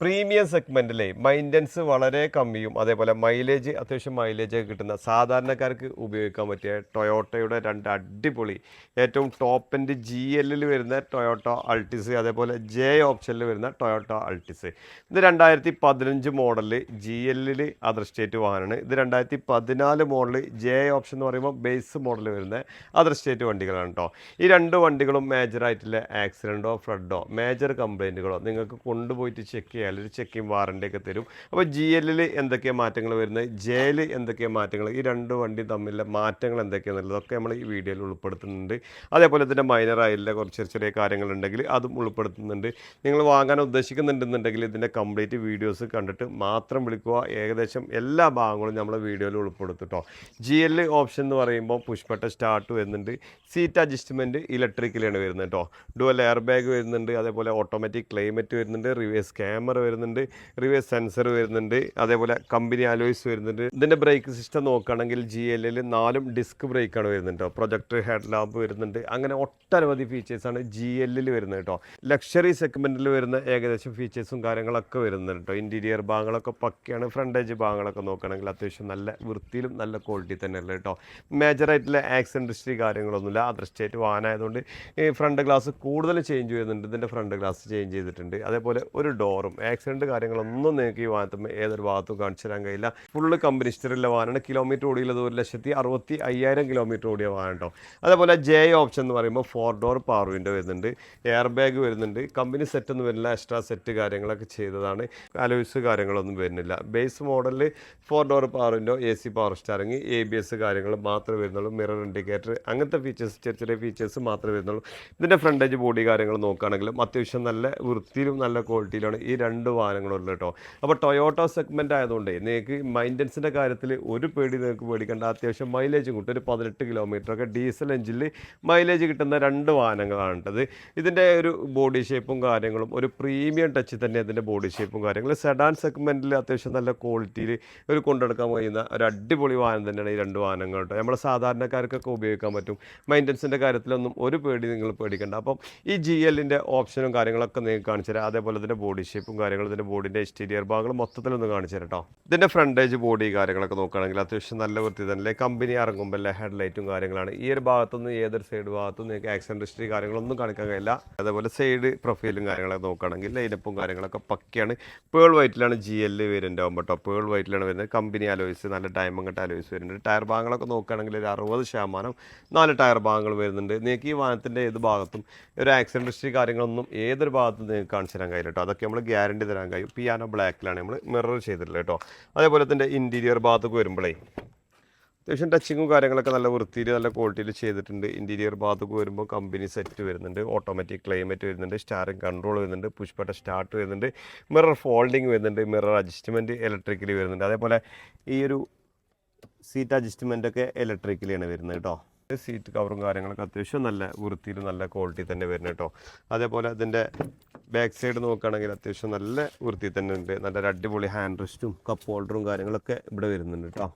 Premium സെഗ്മെന്റിലെ മൈന്റൻസ് വളരെ കമ്മിയും അതേപോലെ mileage അത്യാവശ്യം മൈലേജ് ഒക്കെ കിട്ടുന്ന സാധാരണക്കാർക്ക് ഉപയോഗിക്കാൻ പറ്റിയ ടൊയോട്ടയുടെ രണ്ട് അടിപൊളി ഏറ്റവും ടോപ്പ് എൻഡ് ജി എല്ലിൽ വരുന്ന ടൊയോട്ട അൾട്ടിസ് അതേപോലെ ജെ ഓപ്ഷനിൽ വരുന്ന ടൊയോട്ട അൾട്ടിസ്. ഇത് രണ്ടായിരത്തി പതിനഞ്ച് മോഡലിൽ ജി എല്ലിൽ അതർ സ്റ്റേറ്റ് വാഹനമാണ്. ഇത് രണ്ടായിരത്തി പതിനാല് മോഡൽ ജെ ഓപ്ഷൻ എന്ന് പറയുമ്പോൾ ബേസ് മോഡൽ വരുന്ന അതർ സ്റ്റേറ്റ് വണ്ടികളാണ് കേട്ടോ. ഈ രണ്ട് വണ്ടികളും മേജറായിട്ടുള്ള ആക്സിഡന്റോ ഫ്ലഡോ മേജർ കംപ്ലൈന്റുകളോ നിങ്ങൾക്ക് കൊണ്ടുപോയിട്ട് ചെക്ക് ഒരു ചെക്കിങ് വാറണ്ടി ഒക്കെ തരും. അപ്പോൾ ജി എല്ലിൽ എന്തൊക്കെ മാറ്റങ്ങൾ വരുന്നത്? ജയിൽ എന്തൊക്കെ മാറ്റങ്ങൾ? ഈ രണ്ട് വണ്ടി തമ്മിലുള്ള മാറ്റങ്ങൾ എന്തൊക്കെയാണെന്നുള്ളതൊക്കെ നമ്മൾ ഈ വീഡിയോയിൽ ഉൾപ്പെടുത്തുന്നുണ്ട്. അതേപോലെ തന്നെ മൈനർ ആയിട്ടുള്ള കുറച്ച് ചെറിയ കാര്യങ്ങളുണ്ടെങ്കിൽ അതും ഉൾപ്പെടുത്തുന്നുണ്ട്. നിങ്ങൾ വാങ്ങാൻ ഉദ്ദേശിക്കുന്നുണ്ടെന്നുണ്ടെങ്കിൽ ഇതിന്റെ കംപ്ലീറ്റ് വീഡിയോസ് കണ്ടിട്ട് മാത്രം വിളിക്കുക. ഏകദേശം എല്ലാ ഭാഗങ്ങളും നമ്മൾ വീഡിയോയിൽ ഉൾപ്പെടുത്തും കേട്ടോ ജി എൽ ഓപ്ഷൻ എന്ന് പറയുമ്പോൾ പുഷ്പട്ട സ്റ്റാർട്ട് വരുന്നുണ്ട്. സീറ്റ് അഡ്ജസ്റ്റ്മെന്റ് ഇലക്ട്രിക്കലാണ് വരുന്നത് കേട്ടോ ഡുവൽ എയർ ബാഗ് വരുന്നുണ്ട്. അതേപോലെ ഓട്ടോമാറ്റിക് ക്ലൈമറ്റ് വരുന്നുണ്ട്. റിവേഴ്സ് ക്യാമറ വരുന്നുണ്ട് റിവേഴ്സ് സെൻസർ വരുന്നുണ്ട് അതേപോലെ കമ്പനി അലോയ്സ് വരുന്നുണ്ട്. ഇതിന്റെ ബ്രേക്ക് സിസ്റ്റം നോക്കുകയാണെങ്കിൽ ജി എൽ എൽ നാലും ഡിസ്ക് ബ്രേക്കാണ് വരുന്നുണ്ട് കേട്ടോ പ്രൊജക്ടർ ഹെഡ് ലാമ്പ് വരുന്നുണ്ട്. അങ്ങനെ ഒട്ടനവധി ഫീച്ചേഴ്സാണ് ജി എല്ലിൽ വരുന്നത് കേട്ടോ ലക്ഷറി സെഗ്മെന്റിൽ വരുന്ന ഏകദേശം ഫീച്ചേഴ്സും കാര്യങ്ങളൊക്കെ വരുന്നുണ്ട് കേട്ടോ ഇന്റീരിയർ ഭാഗങ്ങളൊക്കെ പക്കയാണ്. ഏജ് ഭാഗങ്ങളൊക്കെ നോക്കുകയാണെങ്കിൽ അത്യാവശ്യം നല്ല വൃത്തിയിലും നല്ല ക്വാളിറ്റി തന്നെയല്ല കേട്ടോ മേജറായിട്ടുള്ള ആക്സിഡന്റ് ഹിസ്റ്ററി കാര്യങ്ങളൊന്നുമില്ല. അതർ സ്റ്റേറ്റ് വാഹനമായതുകൊണ്ട് ഫ്രണ്ട് ഗ്ലാസ് കൂടുതൽ ചേഞ്ച് ചെയ്യുന്നുണ്ട് ഇതിന്റെ ഫ്രണ്ട് ഗ്ലാസ് ചേഞ്ച് ചെയ്തിട്ടുണ്ട്. അതേപോലെ ഒരു ഡോറും ആക്സിഡന്റ് കാര്യങ്ങളൊന്നും നിങ്ങൾക്ക് ഈ വാഹനത്തിൽ ഏതൊരു ഭാഗത്തും കാണിച്ചു തരാൻ കഴിയില്ല. ഫുള്ള് കമ്പനി ഹിസ്റ്ററിയുള്ള വാഹനമാണ്. കിലോമീറ്റർ ഓടിയുള്ളത് ഒരു ലക്ഷത്തി അറുപത്തി അയ്യായിരം കിലോമീറ്റർ ഓടിയ വാഹനം അതേപോലെ ജെ ഓപ്ഷൻ എന്ന് പറയുമ്പോൾ ഫോർ ഡോർ പവർ വിൻഡോ വരുന്നുണ്ട്. എയർ ബാഗ് വരുന്നുണ്ട്. കമ്പനി സെറ്റ് ഒന്നും വരുന്നില്ല എക്സ്ട്രാ സെറ്റ് കാര്യങ്ങളൊക്കെ ചെയ്തതാണ്. അലോയ്സ് കാര്യങ്ങളൊന്നും വരുന്നില്ല. ബേസ് മോഡലിൽ four door power window A C power steering A B S കാര്യങ്ങൾ മാത്രമേ വരുന്നുള്ളൂ. മിറർ ഇൻഡിക്കേറ്റർ അങ്ങനത്തെ ഫീച്ചേഴ്സ് ചെറിയ ചെറിയ ഫീച്ചേഴ്സ് മാത്രമേ വരുന്നുള്ളൂ. ഇതിന്റെ ഫ്രണ്ടേജ് ബോഡി കാര്യങ്ങൾ നോക്കുകയാണെങ്കിലും അത്യാവശ്യം നല്ല വൃത്തിയിലും നല്ല ക്വാളിറ്റിയിലാണ് ഈ രണ്ട് വാഹനങ്ങളും ഉള്ളത് കേട്ടോ. അപ്പോൾ ടൊയോട്ടോ സെഗ്മെന്റ് ആയതുകൊണ്ട് നിങ്ങൾക്ക് മൈന്റൻസിന്റെ കാര്യത്തിൽ ഒരു പേടി നിങ്ങൾക്ക് പേടിക്കേണ്ട. അത്യാവശ്യം മൈലേജും കിട്ടും. ഒരു പതിനെട്ട് കിലോമീറ്റർ ഒക്കെ ഡീസൽ എഞ്ചിനിൽ മൈലേജ് കിട്ടുന്ന രണ്ട് വാഹനങ്ങളാണ് കേട്ടത്. ഇതിന്റെ ഒരു ബോഡി ഷേപ്പും കാര്യങ്ങളും ഒരു പ്രീമിയം ടച്ച് തന്നെ ഇതിന്റെ ബോഡി ഷേപ്പും കാര്യങ്ങളും. സെഡാൻ സെഗ്മെന്റിൽ അത്യാവശ്യം നല്ല ക്വാളിറ്റിയിൽ ഒരു കൊണ്ടെടുക്കാൻ കഴിയുന്ന ഒരു അടിപൊളി വാഹനം തന്നെയാണ് ഈ രണ്ട് വാഹനങ്ങൾ കേട്ടോ. നമ്മൾ സാധാരണക്കാർക്കൊക്കെ ഉപയോഗിക്കാൻ പറ്റും. മൈന്റൻസിന്റെ കാര്യത്തിലൊന്നും ഒരു പേടി നിങ്ങൾ പേടിക്കേണ്ട. അപ്പം ഈ ജി എല്ലിന്റെ ഓപ്ഷനും കാര്യങ്ങളൊക്കെ നിങ്ങൾക്ക് കാണിച്ചു തരാം അതേപോലെ തന്നെ ബോഡി ഷേപ്പും കാര്യങ്ങളും ഇതിന്റെ ബോഡിന്റെ എക്സ്റ്റീരിയർ ഭാഗങ്ങൾ മൊത്തത്തിലൊന്ന് കാണിച്ചു കേട്ടോ ഇതിന്റെ ഫ്രണ്ടേജ് ബോഡി കാര്യങ്ങളൊക്കെ നോക്കുകയാണെങ്കിൽ അത്യാവശ്യം നല്ല വൃത്തി തന്നെ കമ്പനി ഇറങ്ങുമ്പോൾ അല്ലേ? ഹെഡ് ലൈറ്റും കാര്യങ്ങളാണ്. ഈ ഒരു ഭാഗത്തുനിന്ന് ഏതൊരു സൈഡ് ഭാഗത്തുനിന്ന് നിങ്ങൾക്ക് ആക്സിഡന്റ് ഹിസ്റ്ററി കാര്യങ്ങളൊന്നും കാണിക്കാൻ കഴിയില്ല. അതേപോലെ സൈഡ് പ്രൊഫൈലും കാര്യങ്ങളൊക്കെ നോക്കുകയാണെങ്കിൽ ലൈനപ്പും കാര്യങ്ങളൊക്കെ പക്കയാണ്. പേൾ വൈറ്റിലാണ് ജി എൽ വേരിയന്റ് ആകുമ്പോൾ കേട്ടോ പേൾ വൈറ്റിലാണ് വരുന്നത്. കമ്പനി അലോയ്സ് നല്ല ഡയമണ്ട് അലോയ്സ് വരുന്നുണ്ട്. ടയർ ഭാഗങ്ങളൊക്കെ നോക്കുകയാണെങ്കിൽ ഒരു അറുപത് ശതമാനം നാല് ടയർ ഭാഗങ്ങൾ വരുന്നുണ്ട്. നിങ്ങൾക്ക് ഈ വാഹനത്തിന്റെ ഏത് ഭാഗത്തും ഒരു ആക്സിഡന്റ് ഹിസ്റ്ററി കാര്യങ്ങളൊന്നും ഏതൊരു ഭാഗത്തും നിങ്ങൾക്ക് കാണിച്ചു തരാൻ കഴിയില്ല കേട്ടോ അതൊക്കെ നമ്മൾ ഗ്യാരണ്ടി തരാൻ കഴിയും. പിയാനോ ബ്ലാക്കിലാണ് നമ്മൾ മിറർ ചെയ്തിട്ടുള്ളത് കേട്ടോ. അതേപോലെ തന്നെ ഇന്റീരിയർ ഭാഗത്തൊക്കെ വരുമ്പോഴേ അത്യാവശ്യം ടച്ചിങ്ങും കാര്യങ്ങളൊക്കെ നല്ല വൃത്തിയിൽ നല്ല ക്വാളിറ്റിയിൽ ചെയ്തിട്ടുണ്ട്. ഇന്റീരിയർ ഭാഗത്തൊക്കെ വരുമ്പോൾ കമ്പനി സെറ്റ് വരുന്നുണ്ട്. ഓട്ടോമാറ്റിക് ക്ലൈമറ്റ് വരുന്നുണ്ട്. സ്റ്റാറിംഗ് കൺട്രോൾ വരുന്നുണ്ട്. പുഷ്പട്ട സ്റ്റാർട്ട് വരുന്നുണ്ട്. മിറർ ഫോൾഡിങ് വരുന്നുണ്ട്. മിറർ അഡ്ജസ്റ്റ്മെന്റ് ഇലക്ട്രിക്കലി വരുന്നുണ്ട്. അതേപോലെ ഈ ഒരു സീറ്റ് അഡ്ജസ്റ്റ്മെന്റ് ഒക്കെ ഇലക്ട്രിക്കലിയാണ് വരുന്നത് കേട്ടോ. സീറ്റ് കവറും കാര്യങ്ങളൊക്കെ അത്യാവശ്യം നല്ല വൃത്തിയിൽ നല്ല ക്വാളിറ്റി തന്നെ വരുന്നത് കേട്ടോ അതേപോലെ അതിന്റെ ബാക്ക് സൈഡ് നോക്കുകയാണെങ്കിൽ അത്യാവശ്യം നല്ല വൃത്തി തന്നെ ഉണ്ട്. നല്ല അടിപൊളി ഹാൻഡ് റെസ്റ്റും കപ്പ് ഹോൾഡറും കാര്യങ്ങളൊക്കെ ഇവിടെ വരുന്നുണ്ട് കേട്ടോ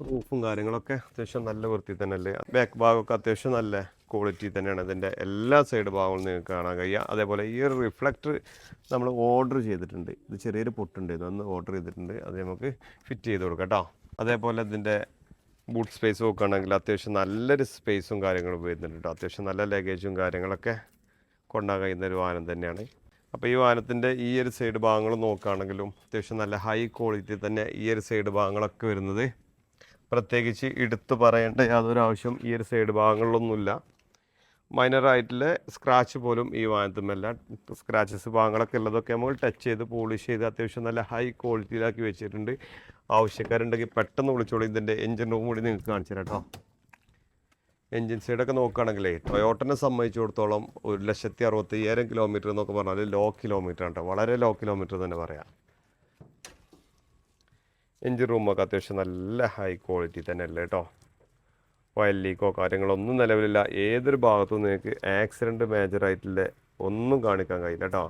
റൂഫും കാര്യങ്ങളൊക്കെ അത്യാവശ്യം നല്ല വൃത്തി തന്നെ അല്ലേ ബാക്ക് ഭാഗമൊക്കെ അത്യാവശ്യം നല്ല ക്വാളിറ്റി തന്നെയാണ്. ഇതിന്റെ എല്ലാ സൈഡ് ഭാഗങ്ങളും നിങ്ങൾക്ക് കാണാൻ കഴിയുക അതേപോലെ ഈ ഒരു റിഫ്ലക്ടർ നമ്മൾ ഓർഡർ ചെയ്തിട്ടുണ്ട്. ഇത് ചെറിയൊരു പൊട്ടുണ്ട്. ഇതൊന്ന് ഓർഡർ ചെയ്തിട്ടുണ്ട്. അത് നമുക്ക് ഫിറ്റ് ചെയ്ത് കൊടുക്കാം കേട്ടോ അതേപോലെ ഇതിന്റെ ബൂട്ട് സ്പേസ് നോക്കുകയാണെങ്കിൽ അത്യാവശ്യം നല്ലൊരു സ്പേസും കാര്യങ്ങളും വരുന്നുണ്ട്. കേട്ടോ അത്യാവശ്യം നല്ല ലഗേജും കാര്യങ്ങളൊക്കെ കൊണ്ടാൻ കഴിയുന്ന ഒരു വാഹനം തന്നെയാണ്. അപ്പോൾ ഈ വാഹനത്തിന്റെ ഈ ഒരു സൈഡ് ഭാഗങ്ങൾ നോക്കുകയാണെങ്കിലും അത്യാവശ്യം നല്ല ഹൈ ക്വാളിറ്റി തന്നെ ഈ ഒരു സൈഡ് ഭാഗങ്ങളൊക്കെ വരുന്നത്. പ്രത്യേകിച്ച് എടുത്തു പറയേണ്ട യാതൊരു ആവശ്യം ഈ ഒരു സൈഡ് ഭാഗങ്ങളിലൊന്നുമില്ല. മൈനറായിട്ടുള്ള സ്ക്രാച്ച് പോലും ഈ വാനത്തുമല്ല സ്ക്രാച്ചസ് ഭാഗങ്ങളൊക്കെ ഉള്ളതൊക്കെ നമ്മൾ ടച്ച് ചെയ്ത് പോളിഷ് ചെയ്ത് അത്യാവശ്യം നല്ല ഹൈ ക്വാളിറ്റിയിലാക്കി വെച്ചിട്ടുണ്ട്. ആവശ്യക്കാരുണ്ടെങ്കിൽ പെട്ടെന്ന് വിളിച്ചോളൂ. ഇതിന്റെ എഞ്ചിൻ റൂം കൂടി നിങ്ങൾക്ക് കാണിച്ചു കേട്ടോ. എൻജിൻ സൈഡൊക്കെ നോക്കുകയാണെങ്കിലേ ടൊയോട്ടനെ സംബന്ധിച്ചിടത്തോളം ഒരു ലക്ഷത്തി അറുപത്തി അയ്യായിരം കിലോമീറ്റർ എന്നൊക്കെ പറഞ്ഞാൽ ലോ കിലോമീറ്റർ ആണ് വളരെ ലോ കിലോമീറ്റർ തന്നെ പറയാം. എൻജിൻ റൂമൊക്കെ അത്യാവശ്യം നല്ല ഹൈ ക്വാളിറ്റി തന്നെ അല്ലേ കേട്ടോ? ഓയിൽ ലീക്കോ കാര്യങ്ങളൊന്നും നിലവിലില്ല. ഏതൊരു ഭാഗത്തും നിങ്ങൾക്ക് ആക്സിഡന്റ് മേജറായിട്ടുള്ള ഒന്നും കാണിക്കാൻ കഴിയില്ല കേട്ടോ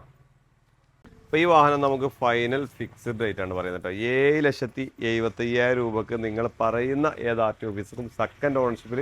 അപ്പോൾ ഈ വാഹനം നമുക്ക് ഫൈനൽ ഫിക്സ്ഡ് റേറ്റ് ആണ് പറയുന്നത് കേട്ടോ ഏഴ് ലക്ഷത്തി എഴുപത്തയ്യായിരം രൂപക്ക് നിങ്ങൾ പറയുന്ന ഏത് ആർ ടി ഓഫീസർക്കും സെക്കൻഡ് ഓണർഷിപ്പിൽ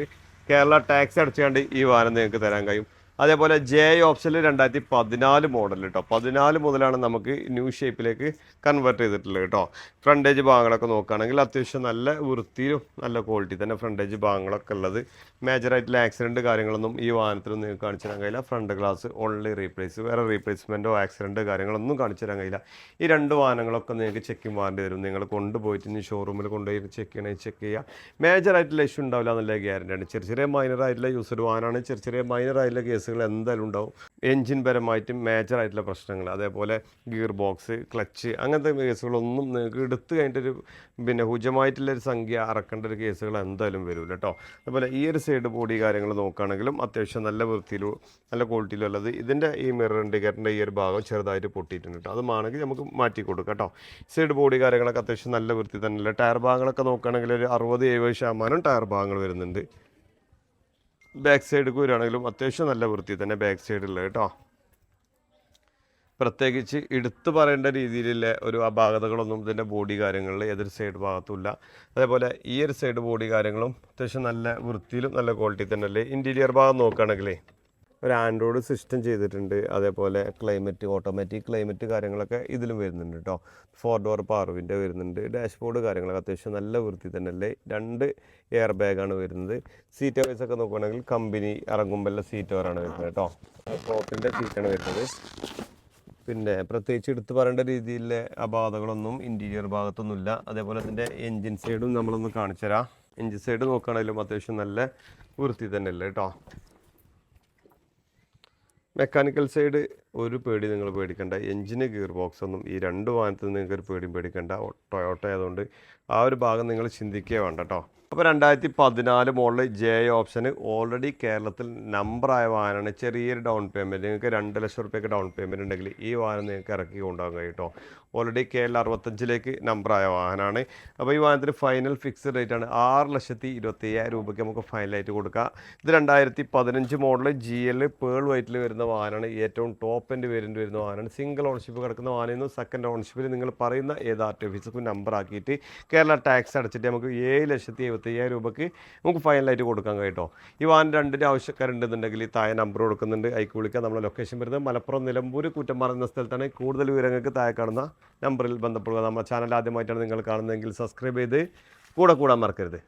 കേരള ടാക്സ് അടച്ചുകൊണ്ട് ഈ വാഹനം നിങ്ങൾക്ക് തരാൻ കഴിയും. അതേപോലെ ജെ ഓപ്ഷനിൽ രണ്ടായിരത്തി പതിനാല് മോഡൽ കേട്ടോ പതിനാല് മുതലാണ് നമുക്ക് ന്യൂ ഷേപ്പിലേക്ക് കൺവേർട്ട് ചെയ്തിട്ടുള്ളത് കേട്ടോ ഫ്രണ്ടേജ് ഭാഗങ്ങളൊക്കെ നോക്കുകയാണെങ്കിൽ അത്യാവശ്യം നല്ല വൃത്തിയിലും നല്ല ക്വാളിറ്റി തന്നെ ഫ്രണ്ടേജ് ഭാഗങ്ങളൊക്കെ ഉള്ളത്. മേജറായിട്ടുള്ള ആക്സിഡന്റ് കാര്യങ്ങളൊന്നും ഈ വാഹനത്തിലൊന്നും നിങ്ങൾക്ക് കാണിച്ചു തരാൻ കഴിയില്ല. ഫ്രണ്ട് ഗ്ലാസ് ഓൺലി റീപ്ലേസ് വേറെ റീപ്ലേസ്മെന്റോ ആക്സിഡന്റ് കാര്യങ്ങളൊന്നും കാണിച്ചു തരാൻ കഴിയില്ല. ഈ രണ്ട് വാഹനങ്ങളൊക്കെ നിങ്ങൾക്ക് ചെക്കിങ് വാറണ്ടി തരും. നിങ്ങൾ കൊണ്ടുപോയിട്ട് ഇനി ഷോറൂമിൽ കൊണ്ടുപോയി ചെക്ക് ചെയ്യണമെങ്കിൽ ചെക്ക് ചെയ്യുക. മേജറായിട്ടുള്ള ഇഷ്യൂ ഉണ്ടാവില്ല എന്നുള്ള ഗ്യാരണ്ടിയാണ് ചെറിയ ചെറിയ മൈനറായിട്ടുള്ള യൂസർ വാഹനമാണ്. ചെറിയ ചെറിയ മൈനറായിട്ടുള്ള കേസുകൾ എന്തായാലും ഉണ്ടാവും. എൻജിൻ പരമായിട്ടും മേജറായിട്ടുള്ള പ്രശ്നങ്ങൾ അതേപോലെ ഗിയർ ബോക്സ് ക്ലച്ച് അങ്ങനത്തെ കേസുകളൊന്നും നിങ്ങൾക്ക് എടുത്തു കഴിഞ്ഞിട്ടൊരു പിന്നെ ഹുജമായിട്ടുള്ള ഒരു സംഖ്യ അറക്കേണ്ട ഒരു കേസുകൾ എന്തായാലും വരില്ല കേട്ടോ അതുപോലെ ഈ ഒരു സൈഡ് ബോഡി കാര്യങ്ങൾ നോക്കുകയാണെങ്കിലും അത്യാവശ്യം നല്ല വൃത്തിയിലോ നല്ല ക്വാളിറ്റിയിലോ അല്ലത് ഇതിന്റെ ഈ മിറർ ഇൻഡിക്കേറ്ററിന്റെ ഈ ഒരു ഭാഗം ചെറുതായിട്ട് പൊട്ടിയിട്ടുണ്ട് കേട്ടോ അത് വേണമെങ്കിൽ നമുക്ക് മാറ്റി കൊടുക്കാം കേട്ടോ സൈഡ് ബോഡി കാര്യങ്ങളൊക്കെ അത്യാവശ്യം നല്ല വൃത്തി തന്നെയല്ല? ടയർ ഭാഗങ്ങളൊക്കെ നോക്കുകയാണെങ്കിൽ ഒരു അറുപത് എഴുപത് ശതമാനം ടയർ ഭാഗങ്ങൾ വരുന്നുണ്ട്. ബാക്ക് സൈഡ് വരികയാണെങ്കിലും അത്യാവശ്യം നല്ല വൃത്തി തന്നെ ബാക്ക് സൈഡിലുള്ള കേട്ടോ. പ്രത്യേകിച്ച് എടുത്തു പറയേണ്ട രീതിയിലുള്ള ഒരു അപാകതകളൊന്നും ഇതിന്റെ ബോഡി കാര്യങ്ങളിൽ ഏതൊരു സൈഡ് ഭാഗത്തുമില്ല. അതേപോലെ ഈ ഒരു സൈഡ് ബോഡി കാര്യങ്ങളും അത്യാവശ്യം നല്ല വൃത്തിയിലും നല്ല ക്വാളിറ്റി തന്നെ അല്ലേ? ഇന്റീരിയർ ഭാഗം നോക്കുകയാണെങ്കിലേ ഒരു ആൻഡ്രോയിഡ് സിസ്റ്റം ചെയ്തിട്ടുണ്ട്. അതേപോലെ ക്ലൈമറ്റ് ഓട്ടോമാറ്റിക് ക്ലൈമറ്റ് കാര്യങ്ങളൊക്കെ ഇതിലും വരുന്നുണ്ട് കേട്ടോ ഫോർ ഡോർ പാർവിന്റെ വരുന്നുണ്ട്. ഡാഷ്ബോർഡ് കാര്യങ്ങളൊക്കെ അത്യാവശ്യം നല്ല വൃത്തി തന്നെ അല്ലേ രണ്ട് എയർ ബാഗാണ് വരുന്നത്. സീറ്റ് വൈസ് ഒക്കെ നോക്കുകയാണെങ്കിൽ കമ്പനി ഇറങ്ങുമ്പോഴുള്ള സീറ്റ് ഓവറാണ് വരുന്നത് കേട്ടോ ടോപ്പിന്റെ സീറ്റാണ് വരുന്നത്. പിന്നെ പ്രത്യേകിച്ച് എടുത്തു പറയേണ്ട രീതിയിലെ അപാധകളൊന്നും ഇന്റീരിയർ ഭാഗത്തൊന്നുമില്ല. അതേപോലെ അതിന്റെ എൻജിൻ സൈഡും നമ്മളൊന്ന് കാണിച്ചു തരാം എൻജിൻ സൈഡ് നോക്കുകയാണെങ്കിലും അത്യാവശ്യം നല്ല വൃത്തി തന്നെ അല്ലേ കേട്ടോ മെക്കാനിക്കൽ സൈഡ് ഒരു പേടി നിങ്ങൾ പേടിക്കേണ്ട. എഞ്ചിന് ഗിയർ ബോക്സ് ഒന്നും ഈ രണ്ട് വാഹനത്തിൽ നിങ്ങൾക്ക് ഒരു പേടിയും പേടിക്കേണ്ട. ടൊയോട്ട ആയതുകൊണ്ട് ആ ഒരു ഭാഗം നിങ്ങൾ ചിന്തിക്കുകയേ വേണ്ട കേട്ടോ അപ്പോൾ രണ്ടായിരത്തി പതിനാല് മോഡൽ ജെ ഓപ്ഷന് ഓൾറെഡി കേരളത്തിൽ നമ്പറായ വാഹനമാണ്. ചെറിയൊരു ഡൗൺ പേയ്മെന്റ് നിങ്ങൾക്ക് രണ്ട് ലക്ഷം റുപ്യൊക്കെ ഡൗൺ പേയ്മെന്റ് ഉണ്ടെങ്കിൽ ഈ വാഹനം നിങ്ങൾക്ക് ഇറക്കി കൊണ്ടുപോകാൻ കഴിയും കേട്ടോ ഓൾറെഡി കെ എൽ അറുപത്തഞ്ചിലേക്ക് നമ്പറായ വാഹനമാണ്. അപ്പോൾ ഈ വാഹനത്തിന് ഫൈനൽ ഫിക്സ്ഡ് റേറ്റ് ആണ് ആറ് ലക്ഷത്തി ഇരുപത്തി അയ്യായിരം രൂപയ്ക്ക് നമുക്ക് ഫൈനലായിട്ട് കൊടുക്കാം. ഇത് രണ്ടായിരത്തി പതിനഞ്ച് മോഡൽ ജി എൽ പേൾ വൈറ്റിൽ വരുന്ന വാഹനമാണ്. ഏറ്റവും ടോപ്പ് എൻഡ് വേരിയന്റ് വരുന്ന വാഹനമാണ്. സിംഗിൾ ഓണർഷിപ്പ് കിടക്കുന്ന വാഹനം സെക്കൻഡ് ഓണർഷിപ്പിൽ നിങ്ങൾ പറയുന്ന ഏത് ആർ ടി ഓഫീസും നമ്പർ ആക്കിയിട്ട് കേരള ടാക്സ് അടച്ചിട്ട് നമുക്ക് ഏഴ് ലക്ഷത്തി എഴുപത്തി അയ്യായിരം രൂപയ്ക്ക് നമുക്ക് ഫൈനലായിട്ട് കൊടുക്കാൻ കേട്ടോ. ഈ വാഹനം രണ്ടിന്റെ ആവശ്യക്കാരുണ്ടെന്നുണ്ടെങ്കിൽ താഴെ നമ്പർ കൊടുക്കുന്നുണ്ട്. അയക്ക് വിളിക്കുക നമ്മളെ ലൊക്കേഷൻ വരുന്നത് മലപ്പുറം നിലമ്പൂർ കുറ്റമ്പാറ എന്ന സ്ഥലത്താണ്. കൂടുതൽ വിവരങ്ങൾക്ക് താഴെ കാണുന്ന നമ്പറിൽ ബന്ധപ്പെടുക. നമ്മുടെ ചാനൽ ആദ്യമായിട്ടാണ് നിങ്ങൾ കാണുന്നതെങ്കിൽ സബ്സ്ക്രൈബ് ചെയ്ത് കൂടെ കൂടാൻ മറക്കരുത്.